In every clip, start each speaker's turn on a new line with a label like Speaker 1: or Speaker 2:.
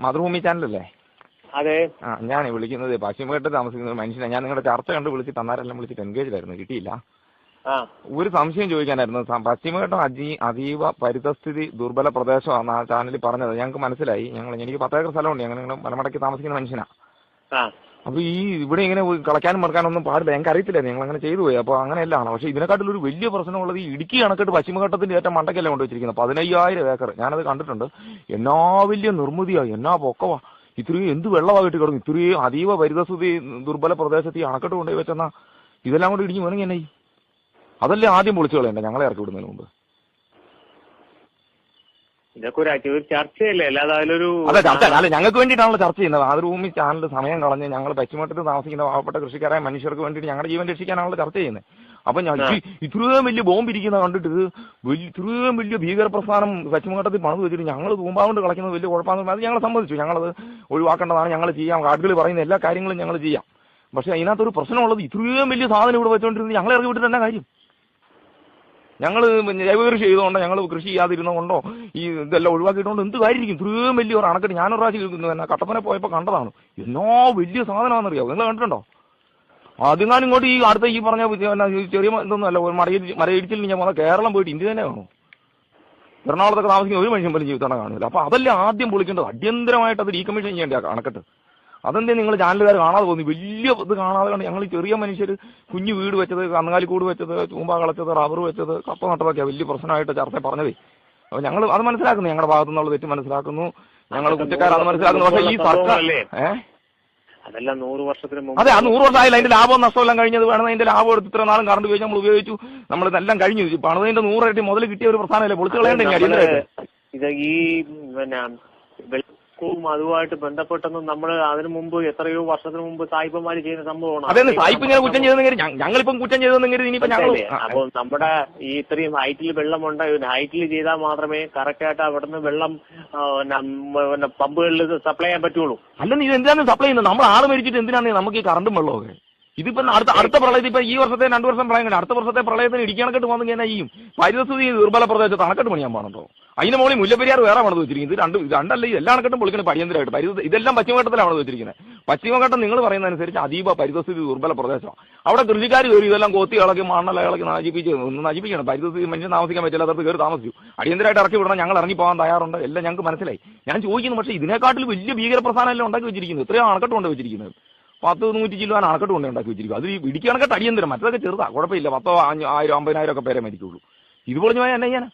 Speaker 1: മാതൃഭൂമി ചാനലല്ലേ?
Speaker 2: അതെ.
Speaker 1: ആ ഞാൻ വിളിക്കുന്നത് പശ്ചിമഘട്ടത്തിൽ താമസിക്കുന്ന ഒരു മനുഷ്യനാണ് ഞാൻ നിങ്ങളുടെ ചർച്ച കണ്ട് വിളിച്ച് തന്നാരെല്ലാം വിളിച്ചിട്ട് എൻഗേജിലായിരുന്നു കിട്ടിയില്ല. ഒരു സംശയം ചോദിക്കാനായിരുന്നു. പശ്ചിമഘട്ടം അജീ അതീവ പരിതസ്ഥിതി ദുർബല പ്രദേശമാണ് ആ ചാനലിൽ പറഞ്ഞത്. ഞങ്ങൾക്ക് മനസ്സിലായി. ഞങ്ങൾ എനിക്ക് പത്തേക്കർ സ്ഥലമുണ്ട്. ഞങ്ങൾ മലമടക്കി താമസിക്കുന്ന മനുഷ്യനാണ്
Speaker 2: ആ
Speaker 1: അപ്പൊ ഈ ഇവിടെ ഇങ്ങനെ കളക്കാനും മറക്കാനും ഒന്നും പാടില്ല. ഞങ്ങൾക്ക് അറിയത്തില്ല. ഞങ്ങൾ അങ്ങനെ ചെയ്തു പോയി. അപ്പൊ അങ്ങനെയല്ലാണ് പക്ഷേ ഇതിനെക്കാട്ടിൽ ഒരു വലിയ പ്രശ്നമുള്ളത് ഈ ഇടുക്കി അണക്കെട്ട് പശ്ചിമഘട്ടത്തിന്റെ ഏറ്റവും മണ്ടക്കല്ലേ കൊണ്ടുവച്ചിരിക്കുന്നത്. പതിനയ്യായിരം ഏക്കർ. ഞാനത് കണ്ടിട്ടുണ്ട്. എന്നാ വലിയ നിർമ്മിതിയാ. എന്നാ പൊക്കവാ. ഇത്രയും എന്ത് വെള്ളമായിട്ട് കിടന്നു ഇത്രയും അതീവ പരിതസ്ഥിതി ദുർബല പ്രദേശത്ത് ഈ അണക്കെട്ട് കൊണ്ടുപോയി വെച്ചെന്നാ ഇതെല്ലാം കൂടി ഇടിഞ്ഞു വേണമെങ്കിൽ എന്നായി അതല്ലേ ആദ്യം പൊളിച്ചു കളയണ്ട ഞങ്ങളെ ഇറക്കി വിടുന്നതിന് മുമ്പ്.
Speaker 2: ഇതൊക്കെ ഒരു ചർച്ചയല്ലേ? അല്ലാതെ അതിലൊരു
Speaker 1: അതെ ചർച്ച. അല്ല ഞങ്ങൾക്ക് വേണ്ടിയിട്ടാണല്ലോ ചർച്ച ചെയ്യുന്നത്. മാതൃഭൂമി ചാനൽ സമയം കളഞ്ഞ് ഞങ്ങൾ പശ്ചിമഘട്ടത്തിൽ താമസിക്കുന്ന പാവപ്പെട്ട കൃഷിക്കാരായ മനുഷ്യർക്ക് വേണ്ടിയിട്ട് ഞങ്ങളുടെ ജീവൻ രക്ഷിക്കാനാണല്ലോ ചർച്ച ചെയ്യുന്നത്. അപ്പൊ ഞാൻ ഇത്രയും വലിയ ബോംബ് ഇരിക്കുന്ന കണ്ടിട്ട് ഇത് വലിയ ഇത്രയും വലിയ ഭീകര പ്രസ്ഥാനം പശ്ചിമഘട്ടത്തിൽ പണിത് വെച്ചിട്ട് ഞങ്ങൾ തൂമ്പാവുണ്ട് കളിക്കുന്നത് വലിയ കുഴപ്പമാണെന്ന് അത് ഞങ്ങളെ സമ്മതിച്ചു ഞങ്ങളത് ഒഴിവാക്കേണ്ടതാണ് ഞങ്ങൾ ചെയ്യാം. കാട്ടുകൾ പറയുന്ന എല്ലാ കാര്യങ്ങളും ഞങ്ങൾ ചെയ്യാം. പക്ഷെ അതിനകത്തൊരു പ്രശ്നമുള്ളത് ഇത്രയും വലിയ സാധനം ഇവിടെ വെച്ചുകൊണ്ടിരുന്നത് ഞങ്ങളെ ഇറക്കി വിട്ടിട്ട് എന്നാ കാര്യം? ഞങ്ങൾ ജൈവ കൃഷി ചെയ്തുകൊണ്ടോ ഞങ്ങൾ കൃഷി ചെയ്യാതിരുന്നതുകൊണ്ടോ ഈ ഇതെല്ലാം ഒഴിവാക്കിയിട്ടുണ്ടോ എന്ത് കാര്യമായിരിക്കും? ഇത്രയും വലിയ ഒരു അണക്കെട്ട് ഞാനൊരു പ്രാവശ്യം കട്ടപ്പന പോയപ്പോൾ കണ്ടതാണ്. എന്നോ വലിയ സാധനമാണെന്നറിയാമോ നിങ്ങൾ കണ്ടിട്ടുണ്ടോ? ഞാൻ ഇങ്ങോട്ട് ഈ അടുത്ത ഈ പറഞ്ഞ ചെറിയ ഇതൊന്നും അല്ല ഒരു മടയിൽ മരയിടിച്ചിൽ ഞാൻ പോകുന്ന കേരളം പോയിട്ട് ഇന്ത്യ തന്നെ കാണും. എറണാകുളത്തൊക്കെ താമസിക്കുന്ന ഒരു മനുഷ്യൻ പോലും ജീവിതം കാണില്ല അപ്പോൾ അതല്ലേ ആദ്യം പൊളിക്കേണ്ടത്? അടിയന്തരമായിട്ട് അത് ഡീകമ്മീഷൻ ചെയ്യേണ്ട അണക്കെട്ട്. അതെന്തേ നിങ്ങൾ ചാനലുകാർ കാണാതെ പോകുന്നു? വലിയ ഇത് കാണാതെ കണ്ട് ഞങ്ങൾ ചെറിയ മനുഷ്യർ കുഞ്ഞു വീട് വെച്ചത് കന്നുകാലിക്കൂട് വെച്ചത് ചൂമ്പ കളച്ചത് റബ്ബർ വെച്ചത് കപ്പ നട്ടതൊക്കെ വലിയ പ്രശ്നമായിട്ട് ചർച്ച പറഞ്ഞതേ. അപ്പൊ ഞങ്ങൾ അത് മനസ്സിലാക്കുന്നു. ഞങ്ങളുടെ ഭാഗത്തു നിന്നുള്ള തെറ്റ് മനസ്സിലാക്കുന്നു. ഞങ്ങൾ കുറ്റക്കാരാണെന്ന് മനസ്സിലാക്കുന്നു. പക്ഷേ ഈ സർക്കാർ ഏഹ്
Speaker 2: അതെല്ലാം നൂറ് വർഷത്തിന് മുമ്പ്
Speaker 1: അതെ ആ നൂറ് വർഷമായില്ല. അതിന്റെ ലാഭം നഷ്ടമെല്ലാം കഴിഞ്ഞത് വേണം അതിന്റെ ലാഭം എടുത്ത് ഇത്ര നാളും കറണ്ട് ഉപയോഗിച്ച് നമ്മൾ ഉപയോഗിച്ചു. നമ്മൾ ഇതെല്ലാം കഴിഞ്ഞു. ഈ നൂറ് ഇരട്ടി മുതൽ കിട്ടിയ ഒരു പ്രസ്ഥാനമല്ലേ പൊളിച്ചു കളയണ്ടേ
Speaker 2: ഇത് ഈ പിന്നെ വെള്ളവും അതുമായിട്ട് ബന്ധപ്പെട്ടെന്നും നമ്മൾ അതിനു മുമ്പ് എത്രയോ വർഷത്തിന് മുമ്പ് സായിപ്പന്മാര് ചെയ്യുന്ന സംഭവമാണ്.
Speaker 1: അതെ സായിപ്പ് ഇങ്ങനെ കുറ്റം ചെയ്തെങ്കിൽ ഞങ്ങളിപ്പം കുറ്റം ചെയ്തെന്നെങ്കിൽ ഇനിയിപ്പോ ഞങ്ങൾ
Speaker 2: മനസ്സിലായില്ലേ? അപ്പൊ നമ്മുടെ ഈ ഇത്രയും ഹൈറ്റിൽ വെള്ളമുണ്ട്. ഹൈറ്റിൽ ചെയ്താൽ മാത്രമേ കറക്റ്റ് ആയിട്ട് അവിടുന്ന് വെള്ളം ന- പമ്പുകളിൽ സപ്ലൈ ചെയ്യാൻ പറ്റുള്ളൂ.
Speaker 1: അല്ല ഇത് എന്തിനാണ് സപ്ലൈ ചെയ്യുന്നത്? നമ്മൾ ആൾ മരിച്ചിട്ട് എന്തിനാണ് നമുക്ക് ഈ കറണ്ടും വെള്ളമൊക്കെ ഇതിപ്പോ അടുത്ത അടുത്ത പ്രളയത്തിൽ ഇപ്പൊ ഈ വർഷത്തെ രണ്ടു വർഷം പ്രളയം കഴിഞ്ഞു അടുത്ത വർഷത്തെ പ്രളയത്തിന് ഇടിക്കണക്കെട്ട് വന്നു കഴിഞ്ഞാൽ ചെയ്യും പരിസ്ഥിതി ദുർബല പ്രദേശത്ത് അണക്കെട്ട് പണിയാൻ പാടുണ്ടോ അതിന് മോളി മുല്ലപ്പെരിയാർ വേറെ പണിത് വെച്ചിരിക്കുന്നത്. ഇത് രണ്ട് രണ്ടല്ല എല്ലാ അണക്കെട്ടും പൊളിക്കുന്നത് പടിയന്തരമായിട്ട് പരിസ്ഥിതി ഇതെല്ലാം പശ്ചിമഘട്ടത്തിലാണ് വെച്ചിരിക്കുന്നത്. പശ്ചിമഘട്ടം നിങ്ങൾ പറയുന്നതനുസരിച്ച് അതീവ പരിസ്ഥിതി ദുർബല പ്രദേശമാണ് അവിടെ കൃഷിക്കാർ കയറി ഇതെല്ലാം കൊത്തി ഇളക്കി മണ്ണല്ല ഇളക്കി നശിപ്പിച്ച് നശിപ്പിക്കണം. പരിസ്ഥിതി മനുഷ്യൻ താമസിക്കാൻ പറ്റില്ലാത്തടത്ത് കയറി താമസിച്ചു. അടിയന്തരമായിട്ട് ഇറക്കി വിടണം ഞങ്ങൾ ഇറങ്ങി പോകാൻ തയ്യാറുണ്ട്. എല്ലാം ഞങ്ങൾക്ക് മനസ്സിലായി. ഞാൻ ചോദിക്കുന്നു പക്ഷേ ഇതിനെക്കാട്ടിൽ വലിയ ഭീകര പ്രസ്ഥാനം എല്ലാം ഉണ്ടാക്കി വെച്ചിരിക്കുന്നത് ഇത്രയും അണക്കെട്ട് കൊണ്ട് വെച്ചിരിക്കുന്നത്. പത്ത് നൂറ്റി ചില്ലുവാൻ അണക്കെട്ട് കൊണ്ട് ഉണ്ടാക്കി വെച്ചിരിക്കും അത് ഈ ഇടുക്കി അണക്കെട്ട് അടിയന്തരം. മറ്റതൊക്കെ ചെറുതാ. കുഴപ്പമില്ല. പത്തോ ആയിരം അമ്പതിനായിരം ഒക്കെ പേരെ മരിക്കുള്ളൂ ഇത് പൊളിഞ്ഞു പോയാൽ എന്നാ ചെയ്യാനാ?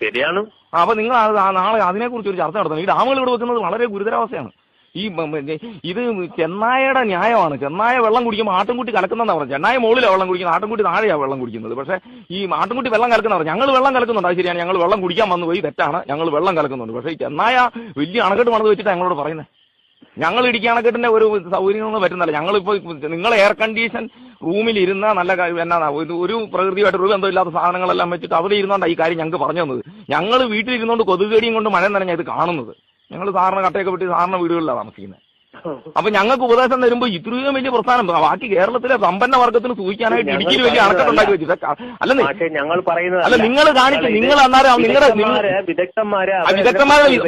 Speaker 2: ശരിയാണ്.
Speaker 1: അപ്പൊ നിങ്ങൾ നാളെ അതിനെക്കുറിച്ച് ഒരു ചർച്ച നടത്തണം. ഈ ഡാമുകൾ ഇവിടെ വെക്കുന്നത് വളരെ ഗുരുതരാവസ്ഥയാണ്. ഈ ഇത് ചെന്നായയുടെ ന്യായമാണ്. ചെന്നായ വെള്ളം കുടിക്കുമ്പോൾ ആട്ടുംകുട്ടി കലക്കുന്നതെന്ന് പറഞ്ഞത്. ചെന്നായ മുകളിലാണ് വെള്ളം കുടിക്കുന്നത് ആട്ടുംകുട്ടി താഴെയാണ് വെള്ളം കുടിക്കുന്നത്. പക്ഷേ ഈ ആട്ടുംകുട്ടി വെള്ളം കലക്കുന്നവർ ഞങ്ങൾ വെള്ളം കലക്കുന്നുണ്ട് അത് ശരിയാണ്. ഞങ്ങൾ വെള്ളം കുടിക്കാൻ വന്നു പോയി തെറ്റാണ്. ഞങ്ങൾ വെള്ളം കലക്കുന്നുണ്ട്. പക്ഷേ ഈ ചെന്നായ വലിയ അണക്കെട്ട് പണിത് വെച്ചിട്ട് ഞങ്ങളോട് പറയുന്നത് ഞങ്ങൾ ഇടുക്കി അണക്കെട്ടിന്റെ ഒരു സൗകര്യമൊന്നും പറ്റുന്നില്ല ഞങ്ങളിപ്പോ നിങ്ങൾ എയർ കണ്ടീഷൻ റൂമിൽ ഇരുന്ന നല്ല എന്നാ ഒരു പ്രകൃതിയായിട്ട് ഒരു ബന്ധമില്ലാത്ത സാധനങ്ങളെല്ലാം വെച്ചിട്ട് അവിടെ ഇരുന്നോണ്ടാണ് ഈ കാര്യം ഞങ്ങൾക്ക് പറഞ്ഞു തന്നത്. ഞങ്ങൾ വീട്ടിലിരുന്നോണ്ട് കൊതുകടിയും കൊണ്ട് മഴ നനഞ്ഞ ഇത് കാണുന്നത്. ഞങ്ങൾ സാറിന് കട്ടയൊക്കെ വിട്ട് സാറിന് വീടുകളിലാണ് താമസിക്കുന്നത് അപ്പൊ ഞങ്ങൾക്ക് ഉപദേശം തരുമ്പോ ഇത്രയും വലിയ പ്രസ്ഥാനം ബാക്കി കേരളത്തിലെ സമ്പന്ന വർഗത്തിന് സൂചിക്കാനായിട്ട് ഇടുക്കിയിൽ വലിയ അണക്കെട്ട് വെച്ചു വെച്ചിട്ട്. അല്ലെന്നേ
Speaker 2: ഞങ്ങൾ പറയുന്നത്
Speaker 1: അല്ല നിങ്ങൾ കാണിച്ച് നിങ്ങൾ അന്നേരം നിങ്ങളുടെ നിങ്ങൾ
Speaker 2: വിദഗ്ധന്മാരെ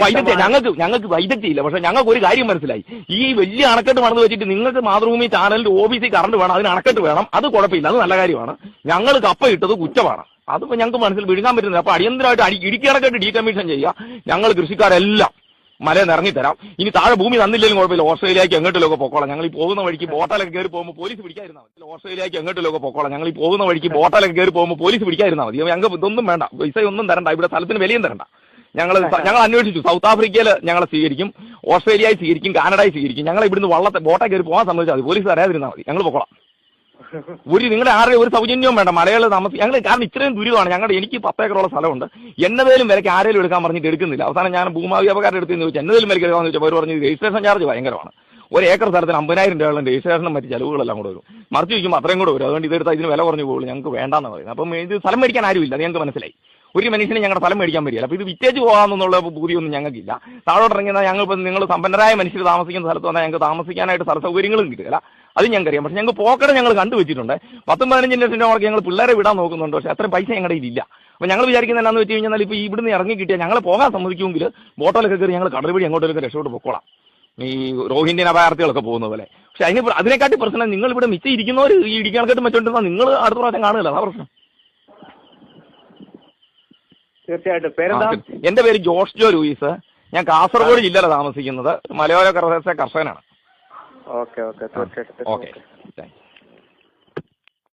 Speaker 1: വൈദഗ്ധ്യം ഞങ്ങൾക്ക് ഞങ്ങൾക്ക് വൈദഗ്ധ്യം ഇല്ല പക്ഷെ ഞങ്ങൾക്ക് ഒരു കാര്യം മനസ്സിലായി. ഈ വലിയ അണക്കെട്ട് പണിത് വെച്ചിട്ട് നിങ്ങൾക്ക് മാതൃഭൂമി ചാനലിന്റെ ഒ ബി സി കറണ്ട് വേണം അതിന് അണക്കെട്ട് വേണം അത് കുഴപ്പമില്ല. അത് നല്ല കാര്യമാണ്. ഞങ്ങൾ കപ്പ ഇട്ടത് കുറ്റമാണ്. അതിപ്പോ ഞങ്ങൾക്ക് മനസ്സിൽ വിഴുങ്ങാൻ പറ്റുന്നില്ല. അപ്പൊ അടിയന്തരമായിട്ട് അടി ഇടുക്കി അണക്കെട്ട് ഡീകമ്മീഷൻ ചെയ്യുക ഞങ്ങൾ കൃഷിക്കാരെല്ലാം മലയിൽ ഇറങ്ങിത്തരാം ഇനി താഴെ ഭൂമി തന്നില്ലെങ്കിലും കുഴപ്പമില്ല. ഓസ്ട്രേലിയക്ക് എങ്ങോട്ടിലൊക്കെ പൊക്കോളാം. ഞങ്ങൾ ഈ പോകുന്ന വഴിക്ക് ബോട്ടാലൊക്കെ കയറി പോകുമ്പോൾ പോലീസ് പിടിക്കാതിരുന്നാൽ മതി. ഓസ്ട്രേലിയക്ക് എങ്ങോട്ടിലൊക്കെ പൊക്കോളാം. ഞങ്ങൾ ഈ പോകുന്ന വഴിക്ക് ബോട്ടാലൊക്കെ കയറി പോകുമ്പോൾ പോലീസ് പിടിക്കാതിരുന്നാൽ മതി. ഞങ്ങൾക്ക് ഇതൊന്നും വേണ്ട. പൈസ ഒന്നും തരണ്ട. ഇവിടെ സ്ഥലത്തിന് വിലയും തരണ്ട. ഞങ്ങൾ ഞങ്ങൾ അന്വേഷിച്ചു. സൗത്ത് ആഫ്രിക്കയിൽ ഞങ്ങൾ സ്വീകരിക്കും. ഓസ്ട്രേലിയയിൽ സ്വീകരിക്കും. കാനഡയിൽ സ്വീകരിക്കും. ഞങ്ങൾ ഇവിടുന്ന് വള്ളത്തെ ബോട്ടെ കയറി പോകാൻ സംബന്ധിച്ചാൽ മതി. പോലീസ് അറിയാതിരുന്നാൽ മതി. ഞങ്ങൾ പൊക്കോളാം. ഒരു നിങ്ങളുടെ ആരുടെ ഒരു സൗജന്യവും വേണ്ട. മലയാള താമസം ഞങ്ങൾ കാരണം ഇത്രയും ദുരിതമാണ്. ഞങ്ങളുടെ എനിക്ക് പത്ത് ഏക്കറോളം സ്ഥലമുണ്ട്. എന്നതേലും വിലക്ക് ആരെങ്കിലും എടുക്കാൻ പറഞ്ഞിട്ട് എടുക്കുന്നില്ല. അവസാനം ഞാൻ ഭൂമാവ്യാപകാരുടെ എടുത്തെന്ന് ചോദിച്ചു എന്നതേലും വിലക്ക് എടുക്കാമെന്ന് ചോദിച്ചപ്പോൾ അവർ പറഞ്ഞു രജിസ്ട്രേഷൻ ചാർജ് ഭയങ്കരമാണ്. ഒരു ഏക്കർ സ്ഥലത്തിന് അമ്പതിനായിരം രൂപയുള്ള രജിസ്ട്രേഷനും മറ്റ് ചിലവുകളെല്ലാം കൂടെ വരും. മറിച്ച് വയ്ക്കുമ്പോൾ അത്രയും കൂടെ വരും. അതുകൊണ്ട് ഇതെടുത്താൽ ഇതിന് വില കുറഞ്ഞു പോകുള്ളൂ. ഞങ്ങൾക്ക് വേണ്ടാന്ന് പറയുന്നത് അപ്പം ഇത് സ്ഥലം മേടിക്കാൻ ആരുമില്ല. അത് ഞങ്ങൾക്ക് മനസ്സിലായി. ഒരു മനുഷ്യന് ഞങ്ങളുടെ സ്ഥലം മേടിക്കാൻ പറ്റില്ല. അപ്പോൾ ഇത് വിറ്റേജ് പോകാമെന്നുള്ള ബുദ്ധിയൊന്നും ഞങ്ങൾക്കില്ല. താഴോട്ട് ഇറങ്ങിയാൽ ഞങ്ങൾ ഇപ്പം നിങ്ങൾ സമ്പന്നരായ മനുഷ്യർ താമസിക്കുന്ന സ്ഥലത്ത് വന്നാൽ ഞങ്ങൾക്ക് താമസിക്കാനായിട്ട് സ്ഥല സൗകര്യങ്ങളും കിട്ടില്ല അത് ഞങ്ങൾക്കറിയാം. പക്ഷെ ഞങ്ങൾക്ക് പോക്കടെ ഞങ്ങൾ കണ്ടുവച്ചിട്ടുണ്ട്. പത്തും പതിനഞ്ച് ലക്ഷം രൂപ ഞങ്ങൾ പിള്ളേരെ വിടാൻ നോക്കുന്നുണ്ട്. പക്ഷെ അത്രയും പൈസ ഞങ്ങളുടെ കയ്യിലില്ല. അപ്പൊ ഞങ്ങൾ വിചാരിക്കുന്ന എന്നാന്ന് വെച്ച് കഴിഞ്ഞാൽ ഇപ്പോൾ ഇവിടുന്ന് ഇറങ്ങി കിട്ടിയാൽ ഞങ്ങൾ പോകാൻ സമ്മതിക്കുമെങ്കിൽ ബോട്ടോലൊക്കെ കയറി ഞങ്ങൾ കടൽ വഴി അങ്ങോട്ടൊക്കെ രക്ഷപ്പെട്ട് പൊക്കോളാം. ഈ റോഹിന്ത്യൻ അഭയാർത്ഥികളൊക്കെ പോകുന്ന പോലെ. പക്ഷെ അതിന് അതിനെക്കാട്ടി പ്രശ്നം നിങ്ങൾ ഇവിടെ മിച്ചം ഇരിക്കുന്നവർ ഈ ഇടിക്കണക്കെട്ട് മറ്റോണ്ടിരുന്നാൽ നിങ്ങൾ അടുത്ത പ്രാവശ്യം കാണുകയില്ല. അതാ പ്രശ്നം.
Speaker 2: തീർച്ചയായിട്ടും. പേരെന്താ?
Speaker 1: എന്റെ പേര് ജോർജ് ജോ ലൂയിസ്. ഞാൻ കാസർഗോഡ് ജില്ലയിലാണ് താമസിക്കുന്നത്. മലയോര കർഷകനാണ്.
Speaker 2: ഓക്കെ ഓക്കെ തീർച്ചയായിട്ടും
Speaker 1: ഓക്കെ താങ്ക് യു